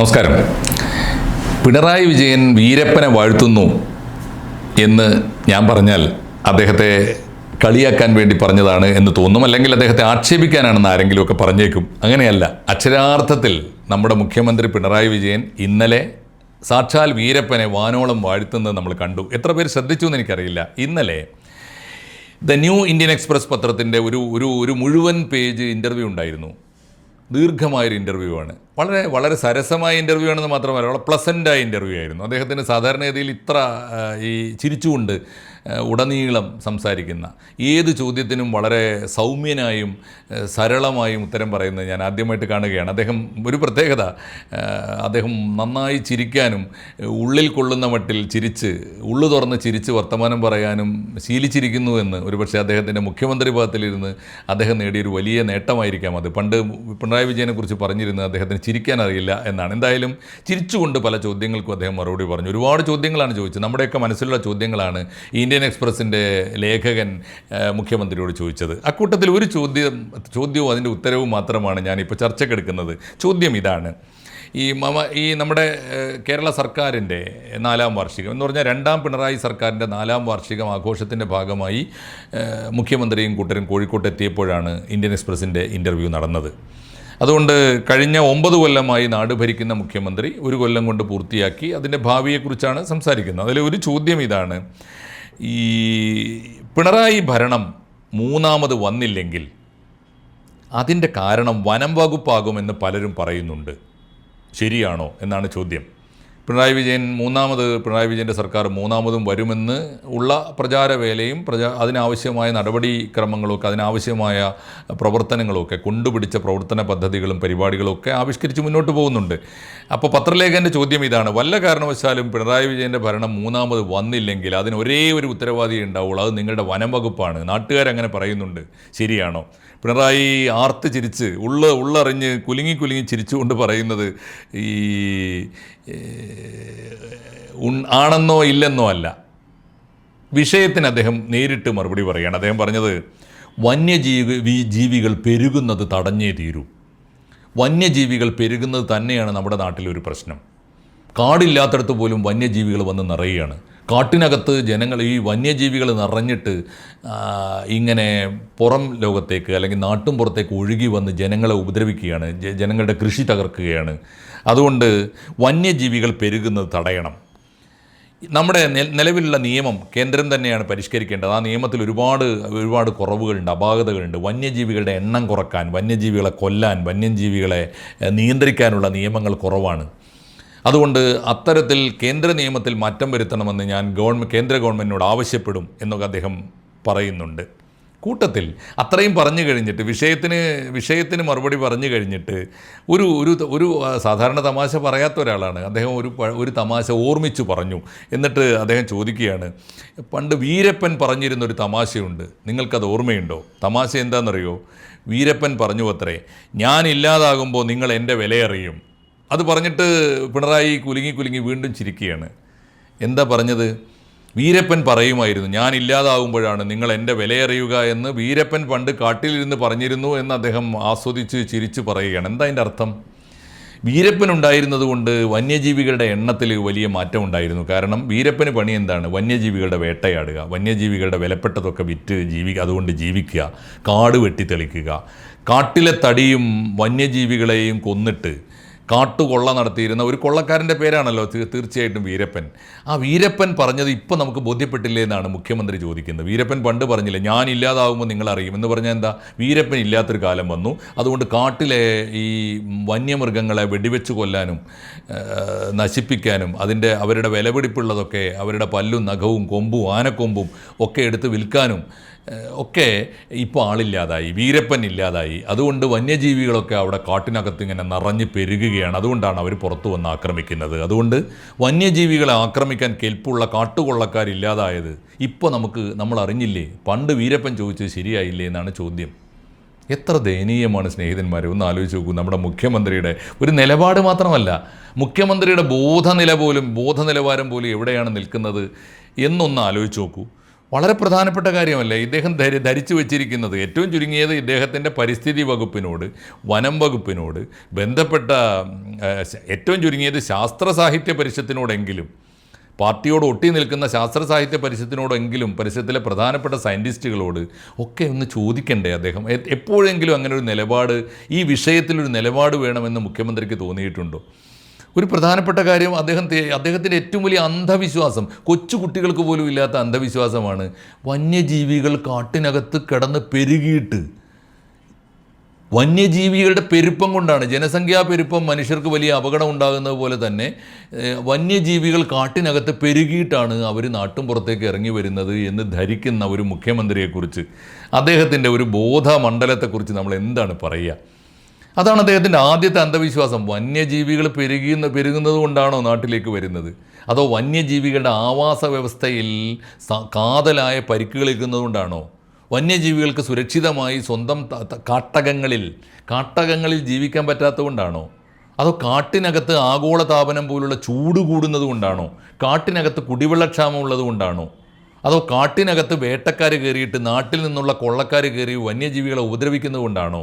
നമസ്കാരം. പിണറായി വിജയൻ വീരപ്പനെ വാഴ്ത്തുന്നു എന്ന് ഞാൻ പറഞ്ഞാൽ അദ്ദേഹത്തെ കളിയാക്കാൻ വേണ്ടി പറഞ്ഞതാണ് എന്ന് തോന്നും. അല്ലെങ്കിൽ അദ്ദേഹത്തെ ആക്ഷേപിക്കാനാണെന്ന് ആരെങ്കിലുമൊക്കെ പറഞ്ഞേക്കും. അങ്ങനെയല്ല. അക്ഷരാർത്ഥത്തിൽ നമ്മുടെ മുഖ്യമന്ത്രി പിണറായി വിജയൻ ഇന്നലെ സാക്ഷാൽ വീരപ്പനെ വാനോളം വാഴ്ത്തുന്നത് നമ്മൾ കണ്ടു. എത്ര പേര് ശ്രദ്ധിച്ചു എന്ന് എനിക്കറിയില്ല. ഇന്നലെ ദ ന്യൂ ഇന്ത്യൻ എക്സ്പ്രസ് പത്രത്തിന്റെ ഒരു ഒരു ഒരു മുഴുവൻ പേജ് ഇന്റർവ്യൂ ഉണ്ടായിരുന്നു. ദീർഘമായൊരു ഇന്റർവ്യൂ ആണ്. വളരെ വളരെ സരസമായ ഇന്റർവ്യൂ ആണെന്ന് മാത്രമല്ല വളരെ പ്ലസന്റായ ഇന്റർവ്യൂ ആയിരുന്നു. അദ്ദേഹത്തിന് സാധാരണഗതിയിൽ ഇത്ര ഈ ചിരിച്ചുകൊണ്ട് ഉടനീളം സംസാരിക്കുന്ന ഏത് ചോദ്യത്തിനും വളരെ സൗമ്യനായും സരളമായും ഉത്തരം പറയുന്നത് ഞാൻ ആദ്യമായിട്ട് കാണുകയാണ്. അദ്ദേഹം ഒരു പ്രത്യേകത അദ്ദേഹം നന്നായി ചിരിക്കാനും ഉള്ളിൽ കൊള്ളുന്ന മട്ടിൽ ചിരിച്ച് ഉള്ളു തുറന്ന് ചിരിച്ച് വർത്തമാനം പറയാനും ശീലിച്ചിരിക്കുന്നു എന്ന് ഒരുപക്ഷെ അദ്ദേഹത്തിന്റെ മുഖ്യമന്ത്രി പദത്തിലിരുന്ന് അദ്ദേഹം നേടിയൊരു വലിയ നേട്ടമായിരിക്കാം അത്. പണ്ട് പിണറായി വിജയനെക്കുറിച്ച് പറഞ്ഞിരുന്നത് അദ്ദേഹത്തിന് ചിരിക്കാൻ അറിയില്ല എന്നാണ്. എന്തായാലും ചിരിച്ചുകൊണ്ട് പല ചോദ്യങ്ങൾക്കും അദ്ദേഹം മറുപടി പറഞ്ഞു. ഒരുപാട് ചോദ്യങ്ങളാണ് ചോദിച്ചത്. നമ്മുടെയൊക്കെ മനസ്സിലുള്ള ചോദ്യങ്ങളാണ്. ഈ ഇന്ത്യൻ എക്സ്പ്രസിന്റെ ലേഖകൻ മുഖ്യമന്ത്രിയോട് ചോദിച്ചത്. അക്കൂട്ടത്തിൽ ഒരു ചോദ്യം ചോദ്യവും അതിന്റെ ഉത്തരവും മാത്രമാണ് ഞാനിപ്പോൾ ചർച്ചക്കെടുക്കുന്നത് ചോദ്യം ഇതാണ്. ഈ മമ ഈ നമ്മുടെ കേരള സർക്കാരിന്റെ നാലാം വാർഷികം എന്ന് പറഞ്ഞാൽ രണ്ടാം പിണറായി സർക്കാരിന്റെ നാലാം വാർഷികം ആഘോഷത്തിന്റെ ഭാഗമായി മുഖ്യമന്ത്രിയും കൂട്ടരും കോഴിക്കോട്ട് എത്തിയപ്പോഴാണ് ഇന്ത്യൻ എക്സ്പ്രസിന്റെ ഇന്റർവ്യൂ നടന്നത്. അതുകൊണ്ട് കഴിഞ്ഞ ഒമ്പത് കൊല്ലമായി നാട് ഭരിക്കുന്ന മുഖ്യമന്ത്രി ഒരു കൊല്ലം കൊണ്ട് പൂർത്തിയാക്കി അതിന്റെ ഭാവിയെക്കുറിച്ചാണ് സംസാരിക്കുന്നത്. അതിൽ ഒരു ചോദ്യം ഇതാണ്. ഈ പിണറായി ഭരണം മൂന്നാമത് വന്നില്ലെങ്കിൽ അതിന്റെ കാരണം വനം വകുപ്പാകുമെന്ന് പലരും പറയുന്നുണ്ട്. ശരിയാണോ? എന്നാണ് ചോദ്യം. പിണറായി വിജയൻ മൂന്നാമത് പിണറായി വിജയന്റെ സർക്കാർ മൂന്നാമതും വരുമെന്ന് ഉള്ള പ്രചാരവേലയും പ്രചാ അതിനാവശ്യമായ നടപടിക്രമങ്ങളൊക്കെ അതിനാവശ്യമായ പ്രവർത്തനങ്ങളൊക്കെ കൊണ്ടുപിടിച്ച പ്രവർത്തന പദ്ധതികളും പരിപാടികളും ഒക്കെ ആവിഷ്കരിച്ച് മുന്നോട്ട് പോകുന്നുണ്ട്. അപ്പോൾ പത്രലേഖന്റെ ചോദ്യം ഇതാണ്. വല്ല കാരണവശാലും പിണറായി വിജയന്റെ ഭരണം മൂന്നാമത് വന്നില്ലെങ്കിൽ അതിന് ഒരേ ഒരു ഉത്തരവാദിയേ ഉണ്ടാവുള്ളൂ. അത് നിങ്ങളുടെ വനം വകുപ്പാണ്. നാട്ടുകാരങ്ങനെ പറയുന്നുണ്ട്. ശരിയാണോ? പിണറായി ആർത്ത് ചിരിച്ച് ഉള്ള ഉള്ളറിഞ്ഞ് കുലുങ്ങി കുലുങ്ങി ചിരിച്ചുകൊണ്ട് പറയുന്നത് ഈ ആണെന്നോ ഇല്ലെന്നോ അല്ല. വിഷയത്തിന് അദ്ദേഹം നേരിട്ട് മറുപടി പറയുകയാണ് അദ്ദേഹം പറഞ്ഞത് വന്യജീവി ജീവികൾ പെരുകുന്നത് തടഞ്ഞേ തീരൂ. വന്യജീവികൾ പെരുകുന്നത് തന്നെയാണ് നമ്മുടെ നാട്ടിലൊരു പ്രശ്നം. കാടില്ലാത്തടത്ത് പോലും വന്യജീവികൾ വന്ന് നിറയുകയാണ്. കാട്ടിനകത്ത് ജനങ്ങൾ ഈ വന്യജീവികൾ നിറഞ്ഞിട്ട് ഇങ്ങനെ പുറം ലോകത്തേക്ക് അല്ലെങ്കിൽ നാട്ടും പുറത്തേക്ക് ഒഴുകി വന്ന് ജനങ്ങളെ ഉപദ്രവിക്കുകയാണ് ജനങ്ങളുടെ കൃഷി തകർക്കുകയാണ്. അതുകൊണ്ട് വന്യജീവികൾ പെരുകുന്നത് തടയണം. നമ്മുടെ നിലവിലുള്ള നിയമം കേന്ദ്രം തന്നെയാണ് പരിഷ്കരിക്കേണ്ടത്. ആ നിയമത്തിൽ ഒരുപാട് ഒരുപാട് കുറവുകളുണ്ട് അപാകതകളുണ്ട്. വന്യജീവികളുടെ എണ്ണം കുറയ്ക്കാൻ വന്യജീവികളെ കൊല്ലാൻ വന്യജീവികളെ നിയന്ത്രിക്കാനുള്ള നിയമങ്ങൾ കുറവാണ്. അതുകൊണ്ട് അത്തരത്തിൽ കേന്ദ്ര നിയമത്തിൽ മാറ്റം വരുത്തണമെന്ന് ഞാൻ ഗവൺമെന്റ് കേന്ദ്ര ഗവൺമെന്റിനോട് ആവശ്യപ്പെടും എന്നൊക്കെ അദ്ദേഹം പറയുന്നുണ്ട്. കൂട്ടത്തിൽ അത്രയും പറഞ്ഞു കഴിഞ്ഞിട്ട് വിഷയത്തിന് വിഷയത്തിന് മറുപടി പറഞ്ഞു കഴിഞ്ഞിട്ട് ഒരു ഒരു ഒരു സാധാരണ തമാശ പറയാത്ത ഒരാളാണ്. അദ്ദേഹം ഒരു ഒരു തമാശ ഓർമ്മിച്ചു പറഞ്ഞു. എന്നിട്ട് അദ്ദേഹം ചോദിക്കുകയാണ് പണ്ട് വീരപ്പൻ പറഞ്ഞിരുന്ന ഒരു തമാശയുണ്ട്. നിങ്ങൾക്കത് ഓർമ്മയുണ്ടോ? തമാശ എന്താണെന്നറിയോ വീരപ്പൻ പറഞ്ഞു അത്രേ ഞാൻ ഇല്ലാതാകുമ്പോൾ നിങ്ങൾ എന്റെ വിലയറിയും. അത് പറഞ്ഞിട്ട് പിണറായി കുലുങ്ങി കുലുങ്ങി വീണ്ടും ചിരിക്കുകയാണ്. എന്താ പറഞ്ഞത്? വീരപ്പൻ പറയുമായിരുന്നു ഞാൻ ഇല്ലാതാവുമ്പോഴാണ് നിങ്ങൾ എന്റെ വിലയറിയുക എന്ന് വീരപ്പൻ പണ്ട് കാട്ടിലിരുന്ന് പറഞ്ഞിരുന്നു എന്ന് അദ്ദേഹം ആസ്വദിച്ച് ചിരിച്ച് പറയുകയാണ്. എന്താ അതിന്റെ അർത്ഥം? വീരപ്പൻ ഉണ്ടായിരുന്നത് കൊണ്ട് വന്യജീവികളുടെ എണ്ണത്തിൽ വലിയ മാറ്റം ഉണ്ടായിരുന്നു. കാരണം വീരപ്പന് പണി എന്താണ്? വന്യജീവികളുടെ വേട്ടയാടുക വന്യജീവികളുടെ വിലപ്പെട്ടതൊക്കെ വിറ്റ് ജീവി അതുകൊണ്ട് ജീവിക്കുക കാട് വെട്ടിത്തെളിക്കുക. കാട്ടിലെ തടിയും വന്യജീവികളെയും കൊന്നിട്ട് കാട്ടുകൊള്ള നടത്തിയിരുന്ന ഒരു കൊള്ളക്കാരന്റെ പേരാണല്ലോ തീർച്ചയായിട്ടും വീരപ്പൻ. ആ വീരപ്പൻ പറഞ്ഞത് ഇപ്പം നമുക്ക് ബോധ്യപ്പെട്ടില്ലേ എന്നാണ് മുഖ്യമന്ത്രി ചോദിക്കുന്നത്. വീരപ്പൻ പണ്ട് പറഞ്ഞില്ലേ ഞാൻ ഇല്ലാതാവുമ്പോൾ നിങ്ങൾ അറിയും എന്ന് പറഞ്ഞാൽ എന്താ? വീരപ്പൻ ഇല്ലാത്തൊരു കാലം വന്നു. അതുകൊണ്ട് കാട്ടിലെ ഈ വന്യമൃഗങ്ങളെ വെടിവെച്ച് കൊല്ലാനും നശിപ്പിക്കാനും അതിന്റെ അവരുടെ വിലപിടിപ്പുള്ളതൊക്കെ അവരുടെ പല്ലും നഖവും കൊമ്പും ആനക്കൊമ്പും ഒക്കെ എടുത്ത് വിൽക്കാനും ഒക്കെ ഇപ്പോൾ ആളില്ലാതായി വീരപ്പൻ ഇല്ലാതായി. അതുകൊണ്ട് വന്യജീവികളൊക്കെ അവിടെ കാട്ടിനകത്ത് ഇങ്ങനെ നിറഞ്ഞ് പെരുകുകയാണ്. അതുകൊണ്ടാണ് അവർ പുറത്തു വന്ന് ആക്രമിക്കുന്നത്. അതുകൊണ്ട് വന്യജീവികളെ ആക്രമിക്കാൻ കെൽപ്പുള്ള കാട്ടുകൊള്ളക്കാരില്ലാതായത് ഇപ്പോൾ നമുക്ക് നമ്മൾ അറിഞ്ഞില്ലേ? പണ്ട് വീരപ്പൻ ചോദിച്ചത് ശരിയായില്ലേ എന്നാണ് ചോദ്യം. എത്ര ദയനീയമാണ് സ്നേഹിതന്മാരെ. ഒന്ന് ആലോചിച്ച് നോക്കൂ. നമ്മുടെ മുഖ്യമന്ത്രിയുടെ ഒരു നിലപാട് മാത്രമല്ല മുഖ്യമന്ത്രിയുടെ ബോധനില പോലും ബോധനിലവാരം പോലും എവിടെയാണ് നിൽക്കുന്നത് എന്നൊന്ന് ആലോചിച്ച് നോക്കൂ. വളരെ പ്രധാനപ്പെട്ട കാര്യമല്ലേ? ഇദ്ദേഹം ധരി ധരിച്ചു വെച്ചിരിക്കുന്നത്. ഏറ്റവും ചുരുങ്ങിയത് ഇദ്ദേഹത്തിന്റെ പരിസ്ഥിതി വകുപ്പിനോട് വനം വകുപ്പിനോട് ബന്ധപ്പെട്ട ഏറ്റവും ചുരുങ്ങിയത് ശാസ്ത്ര സാഹിത്യ പരിഷത്തിനോടെങ്കിലും പാർട്ടിയോട് ഒട്ടി നിൽക്കുന്ന ശാസ്ത്ര സാഹിത്യ പരിഷത്തിനോടെങ്കിലും പരിഷത്തിലെ പ്രധാനപ്പെട്ട സയന്റിസ്റ്റുകളോട് ഒക്കെ ഒന്ന് ചോദിക്കണ്ടേ അദ്ദേഹം? എപ്പോഴെങ്കിലും അങ്ങനെ ഒരു നിലപാട് ഈ വിഷയത്തിലൊരു നിലപാട് വേണമെന്ന് മുഖ്യമന്ത്രിക്ക് തോന്നിയിട്ടുണ്ടോ? ഒരു പ്രധാനപ്പെട്ട കാര്യം അദ്ദേഹം അദ്ദേഹത്തിന്റെ ഏറ്റവും വലിയ അന്ധവിശ്വാസം കൊച്ചു കുട്ടികൾക്ക് പോലും ഇല്ലാത്ത അന്ധവിശ്വാസമാണ് വന്യജീവികൾ കാട്ടിനകത്ത് കിടന്ന് പെരുകിയിട്ട്. വന്യജീവികളുടെ പെരുപ്പം കൊണ്ടാണ് ജനസംഖ്യാ പെരുപ്പം മനുഷ്യർക്ക് വലിയ അപകടം ഉണ്ടാകുന്നത് പോലെ തന്നെ വന്യജീവികൾ കാട്ടിനകത്ത് പെരുകിയിട്ടാണ് അവർ നാട്ടും പുറത്തേക്ക് ഇറങ്ങി വരുന്നത് എന്ന് ധരിക്കുന്ന ഒരു മുഖ്യമന്ത്രിയെക്കുറിച്ച്. അദ്ദേഹത്തിന്റെ ഒരു ബോധമണ്ഡലത്തെക്കുറിച്ച് നമ്മൾ എന്താണ് പറയുക? അതാണ് അദ്ദേഹത്തിന്റെ ആദ്യത്തെ അന്ധവിശ്വാസം. വന്യജീവികൾ പെരുകുന്ന പെരുകുന്നത് കൊണ്ടാണോ നാട്ടിലേക്ക് വരുന്നത്? അതോ വന്യജീവികളുടെ ആവാസ വ്യവസ്ഥയിൽ കാതലായ പരിക്കുകളേക്കുന്നത് കൊണ്ടാണോ? വന്യജീവികൾക്ക് സുരക്ഷിതമായി സ്വന്തം കാട്ടകങ്ങളിൽ കാട്ടകങ്ങളിൽ ജീവിക്കാൻ പറ്റാത്തതുകൊണ്ടാണോ അതോ കാട്ടിനകത്ത് ആഗോളതാപനം പോലുള്ള ചൂട് കൂടുന്നത് കൊണ്ടാണോ? കാട്ടിനകത്ത് കുടിവെള്ളക്ഷാമം ഉള്ളത് കൊണ്ടാണോ? അതോ കാട്ടിനകത്ത് വേട്ടക്കാർ കയറിയിട്ട് നാട്ടിൽ നിന്നുള്ള കൊള്ളക്കാർ കയറി വന്യജീവികളെ ഉപദ്രവിക്കുന്നത് കൊണ്ടാണോ?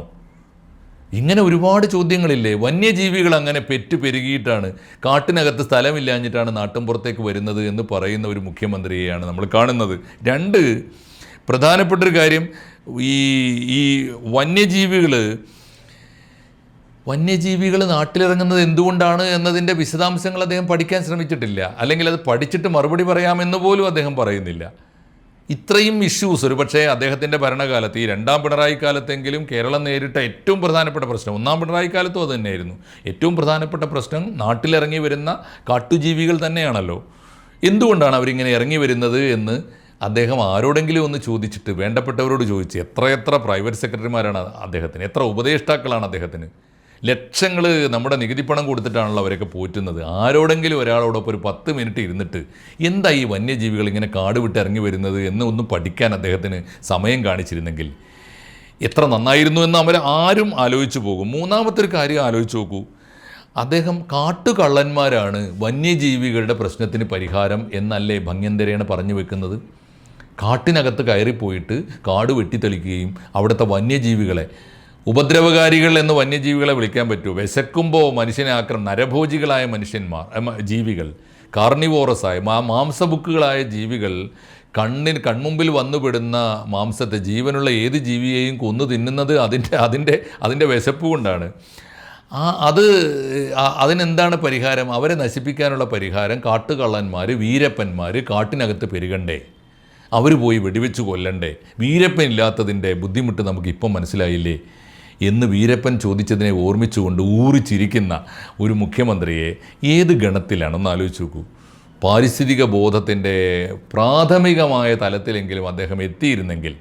ഇങ്ങനെ ഒരുപാട് ചോദ്യങ്ങളില്ലേ? വന്യജീവികൾ അങ്ങനെ പെറ്റു പെരുകിയിട്ടാണ് കാട്ടിനകത്ത് സ്ഥലമില്ലാഞ്ഞിട്ടാണ് നാട്ടിൻപുറത്തേക്ക് വരുന്നത് എന്ന് പറയുന്ന ഒരു മുഖ്യമന്ത്രിയെയാണ് നമ്മൾ കാണുന്നത്. രണ്ട് പ്രധാനപ്പെട്ടൊരു കാര്യം ഈ ഈ വന്യജീവികൾ വന്യജീവികൾ നാട്ടിലിറങ്ങുന്നത് എന്തുകൊണ്ടാണ് എന്നതിന്റെ വിശദാംശങ്ങൾ അദ്ദേഹം പഠിക്കാൻ ശ്രമിച്ചിട്ടില്ല. അല്ലെങ്കിൽ അത് പഠിച്ചിട്ട് മറുപടി പറയാമെന്ന് പോലും അദ്ദേഹം പറയുന്നില്ല. ഇത്രയും ഇഷ്യൂസ് ഒരു പക്ഷേ അദ്ദേഹത്തിന്റെ ഭരണകാലത്ത് ഈ രണ്ടാം പിണറായി കാലത്തെങ്കിലും കേരളം നേരിട്ട ഏറ്റവും പ്രധാനപ്പെട്ട പ്രശ്നം ഒന്നാം പിണറായി കാലത്തും അത് തന്നെയായിരുന്നു. ഏറ്റവും പ്രധാനപ്പെട്ട പ്രശ്നം നാട്ടിലിറങ്ങി വരുന്ന കാട്ടുജീവികൾ തന്നെയാണല്ലോ. എന്തുകൊണ്ടാണ് അവരിങ്ങനെ ഇറങ്ങി വരുന്നത് എന്ന് അദ്ദേഹം ആരോടെങ്കിലും ഒന്ന് ചോദിച്ചിട്ട് വേണ്ടപ്പെട്ടവരോട് ചോദിച്ച് എത്രയെത്ര പ്രൈവറ്റ് സെക്രട്ടറിമാരാണ് അദ്ദേഹത്തിന് എത്ര ഉപദേഷ്ടാക്കളാണ് അദ്ദേഹത്തിന്? ലക്ഷങ്ങൾ നമ്മുടെ നികുതി പണം കൊടുത്തിട്ടാണല്ലോ അവരൊക്കെ പോറ്റുന്നത്. ആരോടെങ്കിലും ഒരാളോടൊപ്പം ഒരു പത്ത് മിനിറ്റ് ഇരുന്നിട്ട് എന്താ ഈ വന്യജീവികൾ ഇങ്ങനെ കാട് വിട്ട് ഇറങ്ങി വരുന്നത് എന്ന് ഒന്ന് പഠിക്കാൻ അദ്ദേഹത്തിന് സമയം കാണിച്ചിരുന്നെങ്കിൽ എത്ര നന്നായിരുന്നു എന്ന് അവർ ആരും ആലോചിച്ചു പോകും. മൂന്നാമത്തെ ഒരു കാര്യം ആലോചിച്ച് നോക്കൂ. അദ്ദേഹം കാട്ടുകള്ളന്മാരാണ് വന്യജീവികളുടെ പ്രശ്നത്തിന് പരിഹാരം എന്നല്ലേ ഭംഗ്യന്തരേണ പറഞ്ഞു വെക്കുന്നത്? കാട്ടിനകത്ത് കയറിപ്പോയിട്ട് കാട് വെട്ടിത്തെളിക്കുകയും അവിടുത്തെ വന്യജീവികളെ ഉപദ്രവകാരികൾ എന്ന് വന്യജീവികളെ വിളിക്കാൻ പറ്റൂ. വിശക്കുമ്പോൾ മനുഷ്യനെ ആക്രം നരഭോജികളായ മനുഷ്യന്മാർ ജീവികൾ കാർണിവോറസായ മാ മാംസബുക്കുകളായ ജീവികൾ കണ്ണിൻ കൺമുമ്പിൽ വന്നുപെടുന്ന മാംസത്തെ ജീവനുള്ള ഏത് ജീവിയെയും കൊന്നു തിന്നുന്നത് അതിന്റെ അതിന്റെ അതിന്റെ വിശപ്പ് കൊണ്ടാണ്. ആ അത് അതിനെന്താണ് പരിഹാരം? അവരെ നശിപ്പിക്കാനുള്ള പരിഹാരം കാട്ടുകള്ളന്മാർ വീരപ്പന്മാർ കാട്ടിനകത്ത് പെരുകണ്ടേ. അവർ പോയി വെടിവെച്ച് കൊല്ലണ്ടേ. വീരപ്പൻ ഇല്ലാത്തതിന്റെ ബുദ്ധിമുട്ട് നമുക്കിപ്പം മനസ്സിലായില്ലേ? എന്ന് വീരപ്പൻ ചോദിച്ചതിനെ ഓർമ്മിച്ചുകൊണ്ട് ഊറിച്ചിരിക്കുന്ന ഒരു മുഖ്യമന്ത്രിയെ ഏത് ഗണത്തിലാണെന്ന് ആലോചിച്ച് നോക്കൂ. പാരിസ്ഥിതിക ബോധത്തിന്റെ പ്രാഥമികമായ തലത്തിലെങ്കിലും അദ്ദേഹം എത്തിയിരുന്നെങ്കിൽ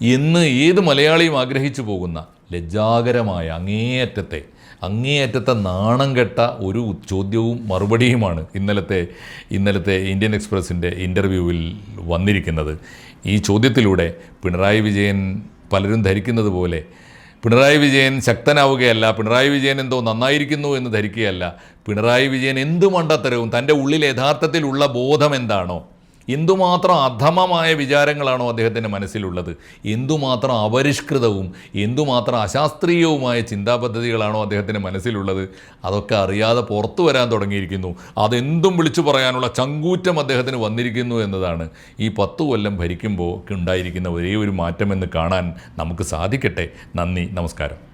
ഇന്ന് ഏത് മലയാളിയും ആഗ്രഹിച്ചു പോകുന്ന ലജ്ജാകരമായ അങ്ങേയറ്റത്തെ അങ്ങേയറ്റത്തെ നാണം കെട്ട ഒരു ചോദ്യവും മറുപടിയുമാണ് ഇന്നലത്തെ ഇന്നലത്തെ ഇന്ത്യൻ എക്സ്പ്രസിന്റെ ഇന്റർവ്യൂവിൽ വന്നിരിക്കുന്നത്. ഈ ചോദ്യത്തിലൂടെ പിണറായി വിജയൻ പലരും ധരിക്കുന്നത് പോലെ പിണറായി വിജയൻ ശക്തനാവുകയല്ല പിണറായി വിജയൻ എന്തോ നന്നായിരിക്കുന്നു എന്ന് ധരിക്കുകയല്ല പിണറായി വിജയൻ എന്തു മണ്ടത്തരവും തന്റെ ഉള്ളിൽ യഥാർത്ഥത്തിലുള്ള ബോധം എന്താണോ എന്തുമാത്രം അധമമായ വിചാരങ്ങളാണോ അദ്ദേഹത്തിന്റെ മനസ്സിലുള്ളത്? എന്തുമാത്രം അപരിഷ്കൃതവും എന്തുമാത്രം അശാസ്ത്രീയവുമായ ചിന്താപദ്ധതികളാണോ അദ്ദേഹത്തിന്റെ മനസ്സിലുള്ളത്? അതൊക്കെ അറിയാതെ പുറത്തു വരാൻ തുടങ്ങിയിരിക്കുന്നു. അതെന്തും വിളിച്ചു പറയാനുള്ള ചങ്കൂറ്റം അദ്ദേഹത്തിന് വന്നിരിക്കുന്നു എന്നതാണ്. ഈ പത്തു കൊല്ലം ഭരിക്കുമ്പോൾ ഉണ്ടായിരിക്കുന്ന ഒരേ ഒരു മാറ്റമെന്ന് കാണാൻ നമുക്ക് സാധിക്കട്ടെ. നന്ദി നമസ്കാരം.